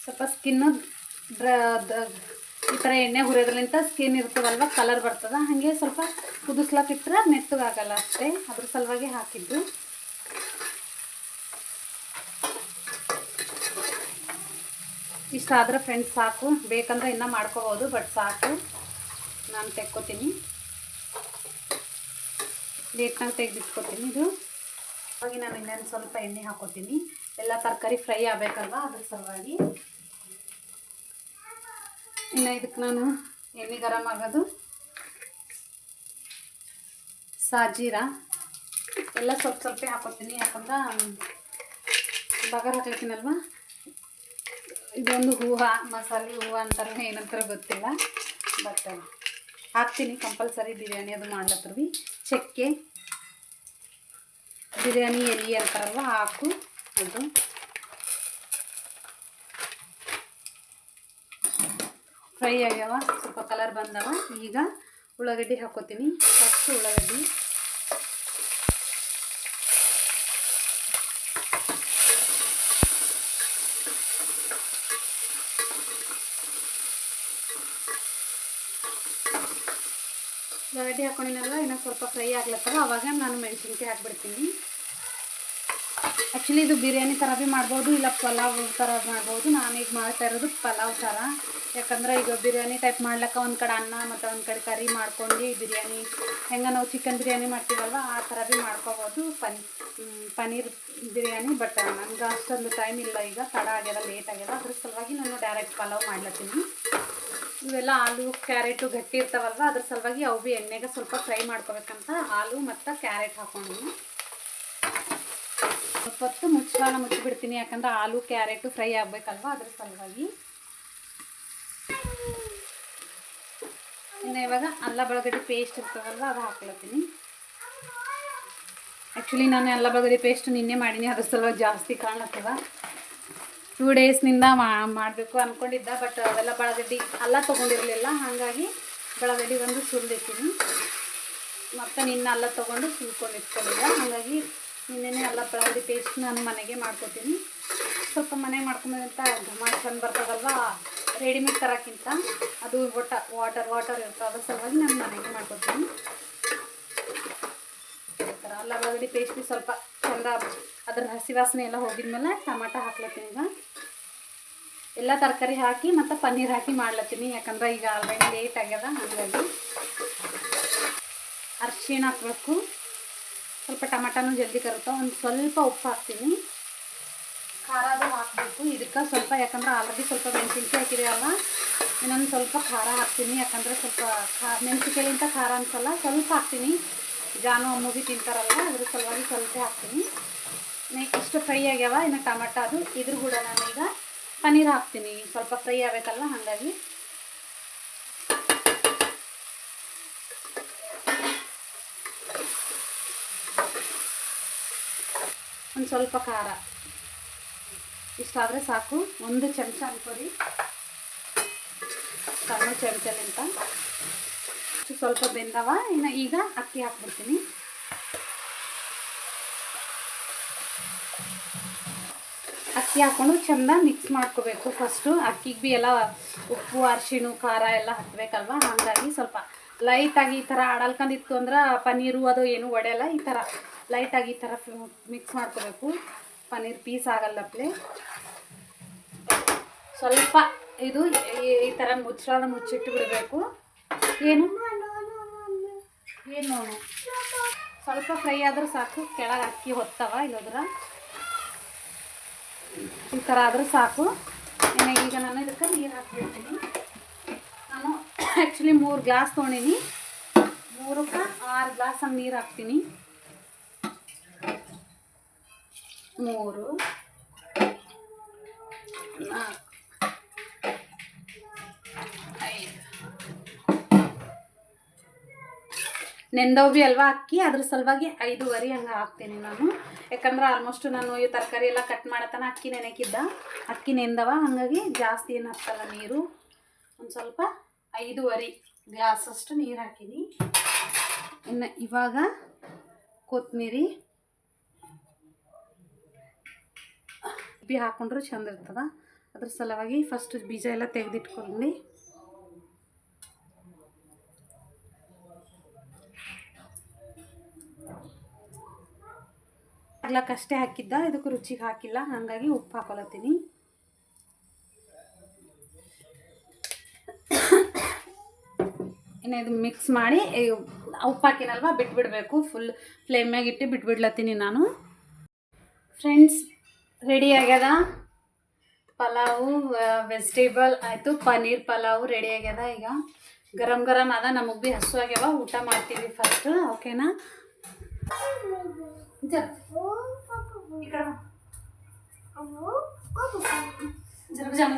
ಸ್ವಲ್ಪ ದ- ಈ ಥರ ಎಣ್ಣೆ ಹುರಿಯೋದ್ರಲಿಂತ ಸ್ಕಿನ್ ಇರ್ತದಲ್ವ ಕಲರ್ ಬರ್ತದ. ಹಾಗೆ ಸ್ವಲ್ಪ ಕುದಿಸ್ಲಾಕಿಟ್ರೆ ಮೆತ್ತಗಾಗಲ್ಲ ಅಷ್ಟೇ. ಅದ್ರ ಸಲುವಾಗಿ ಹಾಕಿದ್ದು. ಇಷ್ಟಾದ್ರೆ ಫ್ರೆಂಡ್ಸ್ ಸಾಕು. ಬೇಕಂದ್ರೆ ಇನ್ನೂ ಮಾಡ್ಕೋಬೋದು ಬಟ್ ಸಾಕು. ನಾನು ತೆಕ್ಕೋತೀನಿ. ಲೇಟ್ನಾಗ ತೆಗೆದಿಟ್ಕೊತೀನಿ ಇದು. ಹಾಗೆ ನಾನು ಇನ್ನೊಂದು ಸ್ವಲ್ಪ ಎಣ್ಣೆ ಹಾಕೋತೀನಿ. ಎಲ್ಲ ತರಕಾರಿ ಫ್ರೈ ಆಗಬೇಕಲ್ವ? ಅದ್ರ ಸಲುವಾಗಿ. ಇನ್ನು ಇದಕ್ಕೆ ನಾನು ಎಣ್ಣೆ ಗರಂ ಆಗೋದು ಸಾಜೀರ. ಎಲ್ಲ ಸ್ವಲ್ಪ ಸ್ವಲ್ಪ ಹಾಕೋತೀನಿ. ಯಾಕಂದ್ರೆ ಬಗರ್ ಹಾಕ್ಲತ್ತೀನಲ್ವ ಇದೊಂದು ಹೂವು, ಮಸಾಲೆ ಹೂವು ಅಂತಾರೆ ಏನಂತಾರೆ ಗೊತ್ತಿಲ್ಲ. ಬಟ್ ಹಾಕ್ತೀನಿ. ಕಂಪಲ್ಸರಿ ಬಿರಿಯಾನಿ ಅದು ಮಾಡ್ಲತ್ತರ ಚಕ್ಕೆ, ಬಿರಿಯಾನಿ ಎಲ್ಲಿ ಅಂತಾರಲ್ವ, ಹಾಕು. ಅದು. ಫ್ರೈ ಆಗ್ಯಾವ. ಸ್ವಲ್ಪ ಕಲರ್ ಬಂದವ. ಈಗ ಉಳ್ಳಾಗಡ್ಡಿ ಹಾಕೋತೀನಿ. ಫಸ್ಟ್ ಉಳ್ಳಾಗಡ್ಡಿ. ಉಳ್ಳಾಗಡ್ಡಿ ಹಾಕೊಂಡಿನಲ್ಲ ಇನ್ನೊಂದು ಸ್ವಲ್ಪ ಫ್ರೈ ಆಗ್ಲತ್ತಲ್ಲ ಅವಾಗ ನಾನು ಮೆಣಸಿನ್ಕಾಯಿ ಹಾಕ್ಬಿಡ್ತೀನಿ. ಆ್ಯಕ್ಚುಲಿ ಇದು ಬಿರಿಯಾನಿ ಥರ ಭೀ ಮಾಡ್ಬೋದು, ಇಲ್ಲ ಪಲಾವ್ ಥರ ಮಾಡ್ಬೋದು. ನಾನೀಗ ಮಾಡ್ತಾ ಇರೋದು ಪಲಾವ್ ಥರ ಯಾಕಂದ್ರೆ ಈಗ ಬಿರಿಯಾನಿ ಟೈಪ್ ಮಾಡ್ಲಿಕ್ಕೆ ಒಂದು ಕಡೆ ಅನ್ನ ಮತ್ತು ಒಂದು ಕಡೆ ಕರಿ ಮಾಡ್ಕೊಂಡು ಬಿರಿಯಾನಿ, ಹೆಂಗೆ ನಾವು ಚಿಕನ್ ಬಿರಿಯಾನಿ ಮಾಡ್ತೀವಲ್ವ, ಆ ಥರ ಭೀ ಮಾಡ್ಕೋಬೋದು. ಪನ್ ಪನ್ನೀರ್ ಬಿರಿಯಾನಿ ಬಟ್ ನನಗೆ ಅಷ್ಟೊಂದು ಟೈಮ್ ಇಲ್ಲ ಈಗ. ತಡ ಆಗ್ಯದ ಲೇಟ್ ಆಗ್ಯದ. ಅದ್ರ ಸಲುವಾಗಿ ನಾನು ಡೈರೆಕ್ಟ್ ಪಲಾವ್ ಮಾಡ್ಲತ್ತೀನಿ. ಇವೆಲ್ಲ ಆಲೂ, ಕ್ಯಾರೆಟು ಗಟ್ಟಿ ಇರ್ತಾವಲ್ವ? ಅದ್ರ ಸಲುವಾಗಿ ಅವು ಭೀ ಎಣ್ಣೆಗೆ ಸ್ವಲ್ಪ ಫ್ರೈ ಮಾಡ್ಕೋಬೇಕಂತ ಆಲೂ ಮತ್ತು ಕ್ಯಾರೆಟ್ ಹಾಕೊಂಡು ಸ್ವಲ್ಪ ಹೊತ್ತು ಮುಚ್ಚಳ ಮುಚ್ಚಿಬಿಡ್ತೀನಿ, ಯಾಕಂದ್ರೆ ಆಲೂ ಕ್ಯಾರೆಟು ಫ್ರೈ ಆಗಬೇಕಲ್ವ? ಅದ್ರ ಸಲುವಾಗಿ. ಇನ್ನು ಇವಾಗ ಅಲ್ಲ ಬೆಳಗಡೆ ಪೇಸ್ಟ್ ಇರ್ತಾವಲ್ವ ಅದು ಹಾಕ್ಲತ್ತೀನಿ ಆ್ಯಕ್ಚುಲಿ ನಾನು ಅಲ್ಲ ಬೆಳಗಡೆ ಪೇಸ್ಟ್ ನಿನ್ನೆ ಮಾಡೀನಿ, ಅದ್ರ ಸಲುವಾಗಿ ಜಾಸ್ತಿ ಕಾಣತ್ತದ ಟೂ ಡೇಸ್ನಿಂದ ಮಾಡಬೇಕು ಅಂದ್ಕೊಂಡಿದ್ದ ಬಟ್ ಅವೆಲ್ಲ ಬಳಗಡ್ಡಿ ಅಲ್ಲ ತೊಗೊಂಡಿರಲಿಲ್ಲ. ಹಾಗಾಗಿ ಬಳಗಡ್ಡಿ ಒಂದು ಸುರಿದಿಟ್ಟಿನಿ ಮತ್ತು ನಿನ್ನ ಅಲ್ಲ ತೊಗೊಂಡು ಸುಲ್ಕೊಂಡು ಇಟ್ಕೊಂಡಿದ್ದ ಹಾಗಾಗಿ ನಿನ್ನೆ ಅಲ್ಲ ಬೆಳಗಡ್ಡಿ ಪೇಸ್ಟ್ ನಾನು ಮನೆಗೆ ಮಾಡ್ಕೊತೀನಿ. ಸ್ವಲ್ಪ ಮನೆಗೆ ಮಾಡ್ಕೊಂಬಂತ ಘಮ ಚೆಂದ ಬರ್ತದಲ್ವ ರೆಡಿಮೇಡ್ ತರೋಕ್ಕಿಂತ ಅದು ಒಟ್ಟ ವಾಟರ್ ವಾಟರ್ ಇರ್ತದೆ, ಅದ್ರ ಸಲುವಾಗಿ ನಾನು ಮನೆಗೆ ಮಾಡ್ಕೊತೀನಿ. ಥರ ಅಲ್ಲ ಬೆಳಗಡ್ಡಿ ಪೇಸ್ಟ್ ಸ್ವಲ್ಪ ಚಂದ ಅದ್ರ ಹಸಿ ವಾಸನೆ ಎಲ್ಲ ಹೋಗಿದ್ಮೇಲೆ ಟಮಾಟ ಹಾಕ್ಲತ್ತೀನಿ ಈಗ. ಎಲ್ಲ ತರಕಾರಿ ಹಾಕಿ ಮತ್ತು ಪನ್ನೀರ್ ಹಾಕಿ ಮಾಡ್ಲತ್ತೀನಿ. ಯಾಕಂದ್ರೆ ಈಗ ಆಲ್ರೆಡಿ ಲೇಟ್ ಆಗ್ಯದ, ಹಾಗಾಗಿ. ಅರ್ಶಿಣ ಹಾಕ್ಬೇಕು. ಸ್ವಲ್ಪ ಟಮಾಟನೂ ಜಲ್ದಿ ಕರುತ್ತೆ ಒಂದು ಸ್ವಲ್ಪ ಉಪ್ಪು ಹಾಕ್ತೀನಿ. ಖಾರ ಅದು ಹಾಕಬೇಕು. ಇದಕ್ಕೆ ಸ್ವಲ್ಪ, ಯಾಕಂದ್ರೆ ಆಲ್ರೆಡಿ ಸ್ವಲ್ಪ ಮೆಣಸಿನ್ಕಾಯಿ ಹಾಕಿದೆಯಲ್ಲ, ಇನ್ನೊಂದು ಸ್ವಲ್ಪ ಖಾರ ಹಾಕ್ತೀನಿ. ಯಾಕಂದ್ರೆ ಸ್ವಲ್ಪ ಖಾ ಮೆಣಸಿನ್ಕಾಯಿಗಿಂತ ಖಾರ ಅನ್ಸಲ್ಲ, ಸ್ವಲ್ಪ ಹಾಕ್ತೀನಿ. ಜಾನು ಅಮ್ಮ ಭೀ ತಿಂತಾರಲ್ಲ, ಅದ್ರ ಸಲುವಾಗಿ ಸ್ವಲ್ಪ ಹಾಕ್ತೀನಿ. ಇನ್ನು ಇಷ್ಟು ಫ್ರೈ ಆಗ್ಯಾವ ಇನ್ನು ಟಮಾಟ ಅದು ಇದ್ರ ಕೂಡ ನಾನೀಗ ಪನ್ನೀರ್ ಹಾಕ್ತೀನಿ ಸ್ವಲ್ಪ ಫ್ರೈ ಆಗಬೇಕಲ್ಲ ಹಾಗಾಗಿ ಒಂದು ಸ್ವಲ್ಪ ಖಾರ ಇಷ್ಟಾದರೆ ಸಾಕು ಒಂದು ಚಮಚ ಅನ್ಕೊರಿ ಸಣ್ಣ ಚಮಚಲಿಂತ ಇಷ್ಟು ಸ್ವಲ್ಪ ಬೆಂದವ ಇನ್ನು ಈಗ ಅಕ್ಕಿ ಹಾಕ್ಬಿಡ್ತೀನಿ ಅಕ್ಕಿ ಹಾಕ್ಕೊಂಡು ಚೆಂದ ಮಿಕ್ಸ್ ಮಾಡ್ಕೋಬೇಕು. ಫಸ್ಟು ಅಕ್ಕಿಗೆ ಭೀ ಎಲ್ಲ ಉಪ್ಪು, ಅರ್ಶಿಣು, ಖಾರ ಎಲ್ಲ ಹಾಕ್ಬೇಕಲ್ವ? ಹಾಗಾಗಿ ಸ್ವಲ್ಪ ಲೈಟಾಗಿ ಈ ಥರ ಆಡಲ್ಕೊಂಡಿತ್ತು ಅಂದ್ರೆ ಪನ್ನೀರು ಅದು ಏನು ಒಡೆಯಲ್ಲ, ಈ ಥರ ಲೈಟಾಗಿ ಈ ಥರ ಮಿಕ್ಸ್ ಮಾಡ್ಕೋಬೇಕು. ಪನ್ನೀರ್ ಪೀಸ್ ಆಗಲ್ಲಪ್ಲೆ ಸ್ವಲ್ಪ ಇದು ಈ- ಥರ ಮುಚ್ಚಳ ಮುಚ್ಚಿಟ್ಟು ಬಿಡಬೇಕು. ಏನು? ಏನು? ಸ್ವಲ್ಪ ಫ್ರೈ ಆದ್ರೆ ಸಾಕು. ಕೆಳಗೆ ಅಕ್ಕಿ ಹೊತ್ತವ ಇಲ್ಲೋದ್ರ. ಈ ಥರ ಆದರೂ ಸಾಕು. ಇನ್ನು ಈಗ ನಾನು ಇದಕ್ಕೆ ನೀರು ಹಾಕಿಬಿಡ್ತೀನಿ. ನಾನು ಆ್ಯಕ್ಚುಲಿ ಮೂರು ಗ್ಲಾಸ್ ತೊಗೊಂಡೀನಿ. ಮೂರಕ್ಕೆ ಆರು ಗ್ಲಾಸ್ ಹಂಗೆ ನೀರು ಹಾಕ್ತೀನಿ. ಮೂರು, ನಾಲ್ಕು ನೆಂದವ್ ಭೀ ಅಲ್ವಾ ಅಕ್ಕಿ? ಅದ್ರ ಸಲುವಾಗಿ ಐದೂವರೆ ಹಂಗೆ ಹಾಕ್ತೀನಿ ನಾನು. ಯಾಕಂದ್ರೆ ಆಲ್ಮೋಸ್ಟ್ ನಾನು ಈ ತರಕಾರಿ ಎಲ್ಲ ಕಟ್ ಮಾಡತನ ಅಕ್ಕಿ ನೆನೆಕಿದ್ದ. ಅಕ್ಕಿ ನೆಂದವ, ಹಾಗಾಗಿ ಜಾಸ್ತಿ ಏನು ಹಾಕ್ತಲ್ಲ ನೀರು? ಒಂದು ಸ್ವಲ್ಪ ಐದೂವರೆ ಗ್ಲಾಸಷ್ಟು ನೀರು ಹಾಕಿನಿ. ಇನ್ನು ಇವಾಗ ಕೊತ್ತಂಬರಿ ಬಿ ಹಾಕೊಂಡ್ರೆ ಚಂದ ಇರ್ತದ. ಅದ್ರ ಸಲುವಾಗಿ ಫಸ್ಟ್ ಬೀಜ ಎಲ್ಲ ತೆಗೆದಿಟ್ಕೊಂಡು. ಆಗ್ಲಕ್ಕಷ್ಟೇ ಹಾಕಿದ್ದ, ಇದಕ್ಕೆ ರುಚಿಗೆ ಹಾಕಿಲ್ಲ, ಹಾಗಾಗಿ ಉಪ್ಪು ಹಾಕೊಳತ್ತೀನಿ. ಇನ್ನು ಇದು ಮಿಕ್ಸ್ ಮಾಡಿ ಉಪ್ಪು ಹಾಕಿನಲ್ವ, ಬಿಟ್ಬಿಡಬೇಕು ಫುಲ್ ಫ್ಲೇಮ್ಯಾಗ ಇಟ್ಟು ಬಿಟ್ಬಿಡ್ಲತ್ತೀನಿ ನಾನು. ಫ್ರೆಂಡ್ಸ್ ರೆಡಿ ಆಗ್ಯದ? ಪಲಾವು ವೆಜಿಟೇಬಲ್ ಆಯಿತು, ಪನ್ನೀರ್ ಪಲಾವು ರೆಡಿ ಆಗ್ಯದ ಈಗ. ಗರಂ ಗರಂ ಅದ ನಮಗೆ ಭೀ ಹಸು ಊಟ ಮಾಡ್ತೀವಿ ಫಸ್ಟ್ ಓಕೆನಾ ಬಾ. ಜರ ಜಾಮ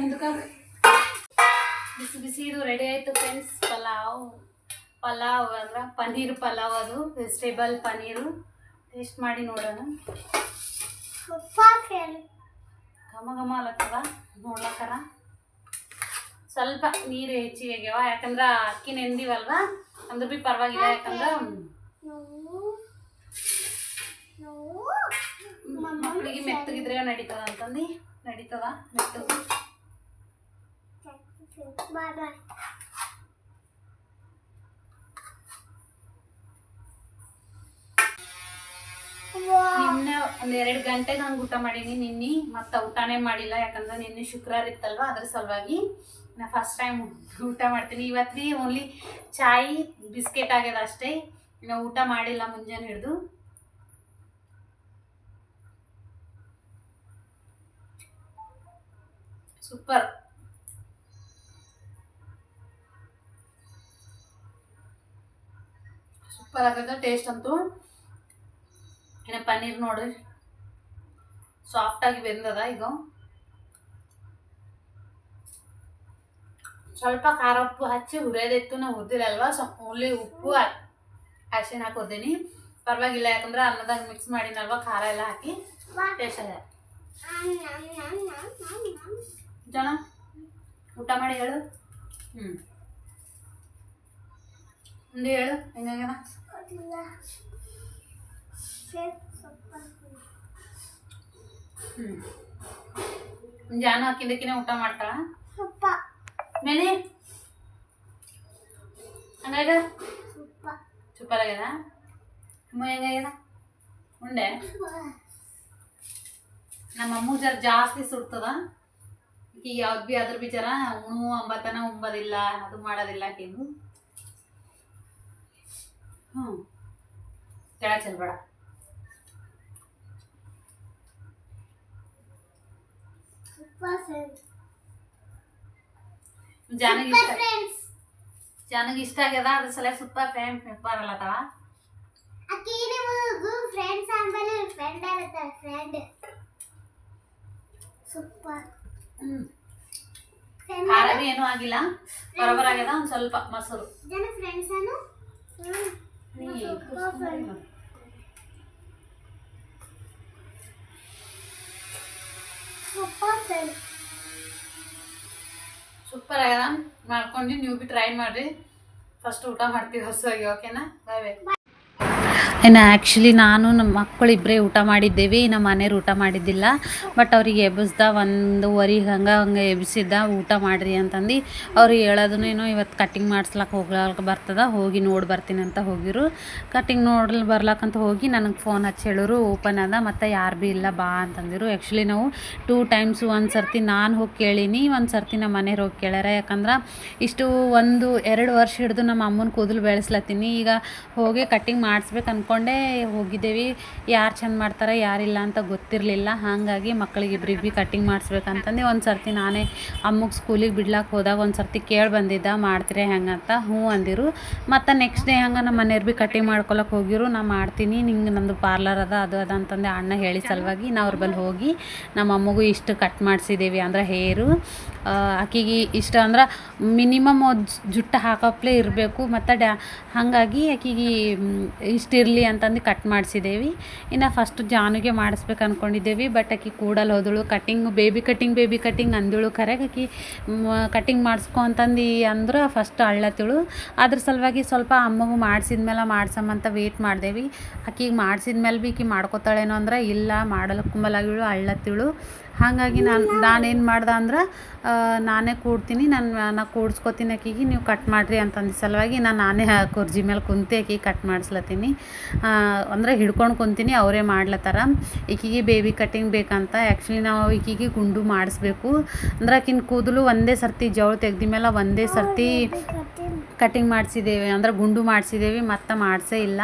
ಬಿಸಿ ಬಿಸಿ ಇದು ರೆಡಿ ಆಯಿತು ಫ್ರೆಂಡ್ಸ್ ಪಲಾವ್. ಪಲಾವ್ ಅಂದ್ರೆ ಪನ್ನೀರ್ ಪಲಾವ್ ಅದು ವೆಜಿಟೇಬಲ್ ಪನ್ನೀರು. ಟೇಸ್ಟ್ ಮಾಡಿ ನೋಡೋಣ. ಘಮ ಘಮ ಅಲತ್ತದ ನೋಡ್ಲಕ್ಕರ ಸ್ವಲ್ಪ ನೀರು ಹೆಚ್ಚಿಗೆ ಆಗ್ಯಾವ ಯಾಕಂದ್ರೆ ಅಕ್ಕಿ ನೆಂದಿವಲ್ವಾ ಅಂದ್ರೆ ಭೀ ಪರವಾಗಿಲ್ಲ ಯಾಕಂದ್ರೆ ಮಕ್ಕಳಿಗೆ ಮೆತ್ತಗಿದ್ರೆ ನಡೀತದ ಅಂತಂದು? ನಡೀತದ? ಮೆತ್ತಗ? ನಿನ್ನೆ ಒಂದ್ ಎರಡು ಗಂಟೆಗೆ ಹಂಗೆ ಊಟ ಮಾಡೀನಿ ನಿನ್ನೆ, ಮತ್ತೆ ಊಟನೇ ಮಾಡಿಲ್ಲ. ಯಾಕಂದ್ರೆ ನಿನ್ನೆ ಶುಕ್ರವಾರ ಇತ್ತಲ್ವ? ಅದ್ರ ಸಲುವಾಗಿ ನಾ ಫಸ್ಟ್ ಟೈಮ್ ಊಟ ಮಾಡ್ತೀನಿ. ಇವತ್ತಿ ಓನ್ಲಿ ಚಾಯ್, ಬಿಸ್ಕೆಟ್ ಆಗ್ಯದ ಅಷ್ಟೇ. ಇನ್ನು ಊಟ ಮಾಡಿಲ್ಲ ಮುಂಜಾನೆ ಹಿಡಿದು. ಸೂಪರ್ ಸೂಪರ್ ಆಗದ ಟೇಸ್ಟ್ ಅಂತೂ. ಏನೇ ಪನ್ನೀರ್ ನೋಡ್ರಿ. ಸಾಫ್ಟಾಗಿ ಬೆಂದದ ಈಗ ಸ್ವಲ್ಪ ಖಾರ ಉಪ್ಪು ಹಚ್ಚಿ ಹುರಿಯೋದಿತ್ತು ನಾವು ಹುರಿದಿರಲ್ವ? ಸ್ವಲ್ಪ ಓನ್ಲಿ ಉಪ್ಪು ಅರಿಶಿನ ಹಾಕಿ ಪರವಾಗಿಲ್ಲ ಯಾಕಂದ್ರೆ ಅನ್ನದಾಗ ಮಿಕ್ಸ್ ಮಾಡಿನಲ್ವಾ? ಖಾರ ಎಲ್ಲ ಹಾಕಿ ಟೇಸ್ಟ್ ಅದ ಜನ? ಊಟ ಮಾಡಿ ಹೇಳು. ಹ್ಞೂ ಒಂದು ಹೇಳು ಹೆಂಗಾಗ್ಯದ ಹ್ಞೂ ಜಾನು ಹಾಕಿದ್ದಕ್ಕಿನ ಊಟ ಮಾಡ್ತಾಳ? ಮೇಲೆ ಹಂಗಾಗ ಸೂಪರ್ ಆಗ್ಯದ ಅಮ್ಮ ಹೆಂಗಾಗ್ಯದ? ಉಂಡೆ? ನಮ್ಮ ಅಮ್ಮ ಜರ ಜಾಸ್ತಿ ಸುಡ್ತದ? ಈಗ ಯಾವ್ದು ಭೀ ಅದ್ರ ಬಿಚಾರ ಉಣು ಅಂಬತನ ಉಂಬದಿಲ್ಲ ಅದು ಮಾಡೋದಿಲ್ಲ ಆಕಿಂದು ಹ್ಞೂ. ಕೆಳ ಚೆಲ್ಬೇಡ. ಜಾನಿಗೆ ಇಷ್ಟ ಜಾನಿಗೆ ಇಷ್ಟ ಆಗ್ಯದ? ಅದ್ರ ಸಲ ಸೂಪರ್ ಫ್ಯಾನ್ ಪೇಪರ್ ಅಲ್ಲತ್ತವ ಫ್ರೆಂಡ್ಸ್ ಆದ್ಮೇಲೆ ಫ್ರೆಂಡ್ ಆಗುತ್ತಾರೆ ಫ್ರೆಂಡ್ ಸೂಪರ್ ಹ್ಞೂ ಫ್ರೆಂಡ್ ಏನು ಆಗಿಲ್ಲ. ಬರೋಬರ್ ಆಗ್ಯದ ಒಂದು ಸ್ವಲ್ಪ ಮೊಸರು. ಸೂಪರ್ ಆಗ್ಯದ. ಮಾಡ್ಕೊಂಡು ನೀವು ಬಿ ಟ್ರೈ ಮಾಡಿರಿ. ಫಸ್ಟ್ ಊಟ ಮಾಡ್ತೀವಿ ಹೊಸಾಗಿ ಓಕೆನಾ ಬಾಯ್ ಇನ್ನು ಆ್ಯಕ್ಚುಲಿ ನಾನು ನಮ್ಮ ಮಕ್ಕಳಿಬ್ಬರೇ ಊಟ ಮಾಡಿದ್ದೇವೆ ನಮ್ಮ ಮನೆಯವ್ರು ಊಟ ಮಾಡಿದ್ದಿಲ್ಲ. ಬಟ್ ಅವ್ರಿಗೆ ಎಬ್ಬಿಸ್ದ ಒಂದೂವರೆ ಹಂಗೆ ಹಂಗೆ ಎಬ್ಬಿಸಿದ್ದ, ಊಟ ಮಾಡಿರಿ ಅಂತಂದು ಅವ್ರಿಗೆ ಹೇಳೋದನ್ನು ಏನೋ ಇವತ್ತು ಕಟ್ಟಿಂಗ್ ಮಾಡ್ಸ್ಲಕ್ಕೆ ಹೋಗ್ಲಾಕ ಬರ್ತದ, ಹೋಗಿ ನೋಡಿ ಬರ್ತೀನಿ ಅಂತ ಹೋಗಿರು. ಕಟ್ಟಿಂಗ್ ನೋಡ್ಲಿ ಬರ್ಲಕ್ಕಂತ ಹೋಗಿ ನನಗೆ ಫೋನ್ ಹಚ್ಚಿ ಹೇಳೋರು, ಓಪನ್ ಅದ ಮತ್ತು ಯಾರು ಭೀ ಇಲ್ಲ, ಬಾ ಅಂತಂದಿರು. ಆ್ಯಕ್ಚುಲಿ ನಾವು ಟೂ ಟೈಮ್ಸ್ ಒಂದು ಸರ್ತಿ ನಾನು ಹೋಗಿ ಕೇಳೀನಿ, ಒಂದು ಸರ್ತಿ ನಮ್ಮ ಮನೆಯವ್ರು ಹೋಗಿ ಕೇಳ್ಯಾರ. ಯಾಕಂದ್ರೆ ಇಷ್ಟು ಒಂದು ಎರಡು ವರ್ಷ ಹಿಡಿದು ನಮ್ಮ ಅಮ್ಮನ ಕೂದಲು ಬೆಳೆಸ್ಲತ್ತೀನಿ. ಈಗ ಹೋಗಿ ಕಟ್ಟಿಂಗ್ ಮಾಡಿಸ್ಬೇಕು ಅಂದ್ಕೊಂಡೇ ಹೋಗಿದ್ದೇವೆ. ಯಾರು ಚಂದ ಮಾಡ್ತಾರೆ ಯಾರಿಲ್ಲ ಅಂತ ಗೊತ್ತಿರಲಿಲ್ಲ. ಹಾಗಾಗಿ ಮಕ್ಕಳಿಗೆ ಇಬ್ರಿಗೆ ಭೀ ಕಟ್ಟಿಂಗ್ ಮಾಡಿಸ್ಬೇಕಂತಂದು ಒಂದು ಸರ್ತಿ ನಾನೇ ಅಮ್ಮಗೆ ಸ್ಕೂಲಿಗೆ ಬಿಡ್ಲಾಕೆ ಹೋದಾಗ ಒಂದು ಸರ್ತಿ ಕೇಳಿ ಬಂದಿದ್ದ, ಮಾಡ್ತೀರಿ ಹೆಂಗಂತ ಹ್ಞೂ ಅಂದಿರು. ಮತ್ತು ನೆಕ್ಸ್ಟ್ ಡೇ ಹಂಗೆ ನಮ್ಮ ಮನೆಯವ್ರು ಭೀ ಕಟ್ಟಿಂಗ್ ಮಾಡ್ಕೊಳಕ್ಕೆ ಹೋಗಿರು. ನಾ ಮಾಡ್ತೀನಿ, ನಿಂಗೆ ನಂದು ಪಾರ್ಲರ್ ಅದ, ಅದು ಅದ ಅಂತಂದು ಅಣ್ಣ ಹೇಳಿ ಸಲುವಾಗಿ ನಾವು ಅವ್ರ ಹೋಗಿ ನಮ್ಮ ಅಮ್ಮಗೂ ಇಷ್ಟು ಕಟ್ ಮಾಡಿಸಿದ್ದೀವಿ ಅಂದ್ರೆ ಹೇರು. ಆಕಿಗೆ ಇಷ್ಟ ಅಂದ್ರೆ ಮಿನಿಮಮ್ ಜುಟ್ಟು ಹಾಕಪ್ಲೇ ಇರಬೇಕು. ಮತ್ತು ಡ್ಯಾ, ಹಾಗಾಗಿ ಆಕಿಗೆ ಇಷ್ಟಿರಲಿ ಅಂತಂದು ಕಟ್ ಮಾಡಿಸಿದ್ದೇವೆ ಇನ್ನು ಫಸ್ಟ್ ಜಾನುಗೆ ಮಾಡಿಸ್ಬೇಕು ಅಂದ್ಕೊಂಡಿದ್ದೇವೆ ಬಟ್ ಆಕೆ ಕೂಡಲ್ಲಿ ಹೋದಳು. Cutting baby cutting baby cutting ಅಂದಳು ಕರೆಗೆ. ಆಕಿ ಕಟ್ಟಿಂಗ್ ಮಾಡಿಸ್ಕೊ ಅಂತಂದು ಅಂದ್ರೆ ಫಸ್ಟ್ ಅಳ್ಳತ್ತಳು ಅದ್ರ ಸಲುವಾಗಿ ಸ್ವಲ್ಪ ಅಮ್ಮಗೂ ಮಾಡಿಸಿದ್ಮೇಲೆ ಮಾಡ್ಸಮ್ಮಂತ ವೇಟ್ ಮಾಡ್ದೇವಿ. ಆಕಿಗೆ ಮಾಡಿಸಿದ್ಮೇಲೆ ಭೀ ಆಕಿ ಮಾಡ್ಕೊತಾಳೇನೋ ಅಂದ್ರೆ ಇಲ್ಲ, ಮಾಡಲು ಕುಂಬಲಾಗಿಳು ಅಳ್ಳತ್ತಿಳು ಹಾಗಾಗಿ ನಾನು, ನಾನೇನು ಮಾಡ್ದೆ ಅಂದ್ರೆ ನಾನೇ ಕೂಡ್ತೀನಿ, ನಾನು, ನಾ ಕೂಡ್ಸ್ಕೊತೀನಿ ಆಕಿಗೆ ನೀವು ಕಟ್ ಮಾಡಿರಿ ಅಂತಂದ ಸಲುವಾಗಿ ನಾನು ನಾನೇ ಕುರ್ಜಿ ಮೇಲೆ ಕುಂತು ಆಕಿಗೆ ಕಟ್ ಮಾಡಿಸ್ಲತ್ತೀನಿ. ಅಂದರೆ ಹಿಡ್ಕೊಂಡು ಕುಂತೀನಿ, ಅವರೇ ಮಾಡ್ಲತ್ತಾರ. ಈಕಿಗೆ ಬೇಬಿ ಕಟ್ಟಿಂಗ್ ಬೇಕಂತ ಆ್ಯಕ್ಚುಲಿ ನಾವು ಈಕಿಗೆ ಗುಂಡು ಮಾಡಿಸ್ಬೇಕು. ಅಂದ್ರೆ ಆಕಿನ ಕೂದಲು ಒಂದೇ ಸರ್ತಿ ಜವಳು ತೆಗ್ದ ಮೇಲೆ ಒಂದೇ ಸರ್ತಿ ಕಟಿಂಗ್ ಮಾಡಿಸಿದ್ದೇವೆ, ಅಂದ್ರೆ ಗುಂಡು ಮಾಡಿಸಿದ್ದೇವೆ, ಮತ್ತೆ ಮಾಡಿಸೇ ಇಲ್ಲ.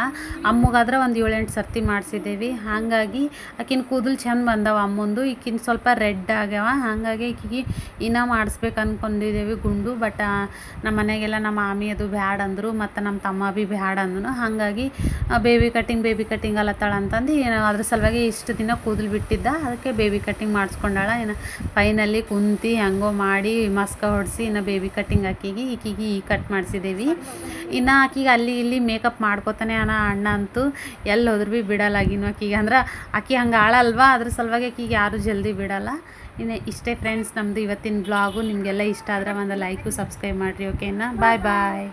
ಅಮ್ಮಗಾದ್ರೆ ಒಂದು ಏಳೆಂಟು ಸರ್ತಿ ಮಾಡಿಸಿದ್ದೇವೆ. ಹಾಗಾಗಿ ಆಕಿನ ಕೂದಲು ಚೆಂದ ಬಂದವ ಅಮ್ಮಂದು. ಈಕಿನ ಸ್ವಲ್ಪ ರೆಡ್ ಆಗ್ಯಾವ. ಹಾಗಾಗಿ ಈಕಿಗೆ ಇನ್ನೂ ಮಾಡಿಸ್ಬೇಕು ಅಂದ್ಕೊಂಡಿದ್ದೇವೆ ಗುಂಡು ಬಟ್ ನಮ್ಮ ಮನೆಗೆಲ್ಲ ನಮ್ಮ ಮಾಮಿ ಅದು ಬ್ಯಾಡ ಅಂದರು, ಮತ್ತು ನಮ್ಮ ತಮ್ಮ ಭೀ ಬ್ಯಾಡ ಅಂದನು. ಹಾಗಾಗಿ ಬೇಬಿ ಕಟ್ಟಿಂಗ್ ಬೇಬಿ ಕಟ್ಟಿಂಗ್ ಅಲ್ಲತ್ತಾಳ ಅಂತಂದು ಏನೋ ಅದ್ರ ಸಲುವಾಗಿ ಇಷ್ಟು ದಿನ ಕೂದಲು ಬಿಟ್ಟಿದ್ದ. ಅದಕ್ಕೆ ಬೇಬಿ ಕಟ್ಟಿಂಗ್ ಮಾಡಿಸ್ಕೊಂಡಾಳ. ಏನು ಫೈನಲ್ಲಿ ಕುಂತು, ಹೆಂಗೋ ಮಾಡಿ, ಮಸ್ಕ ಹೊಡಿಸಿ, ಇನ್ನು ಬೇಬಿ ಕಟ್ಟಿಂಗ್ ಹಾಕಿಗಿ ಈಕಿಗೆ ಈ ಕಟ್ ಮಾಡಿಸಿದ್ದೇವೆ ಇನ್ನು ಆಕಿಗೆ ಅಲ್ಲಿ ಇಲ್ಲಿ ಮೇಕಪ್ ಮಾಡ್ಕೋತಾನೆ ಅಣ್ಣ ಅಣ್ಣ ಅಂತೂ ಎಲ್ಲಿ ಹೋದ್ರೂ ಭೀ ಬಿಡಲ್ಲಾಗಿನ ಆಕಿಗೆ. ಅಂದ್ರೆ ಆಕಿ ಹಂಗೆ ಆಳಲ್ವಾ? ಅದ್ರ ಸಲುವಾಗಿ ಆಕಿಗೆ ಯಾರೂ ಜಲ್ದಿ ಬಿಡಲ್ಲ. ಇನ್ನು ಇಷ್ಟೇ ಫ್ರೆಂಡ್ಸ್ ನಮ್ಮದು ಇವತ್ತಿನ ಬ್ಲಾಗು ನಿಮಗೆಲ್ಲ ಇಷ್ಟ ಆದರೆ ಒಂದು ಲೈಕು ಸಬ್ಸ್ಕ್ರೈಬ್ ಮಾಡಿರಿ ಓಕೆನಾ ಬಾಯ್ ಬಾಯ್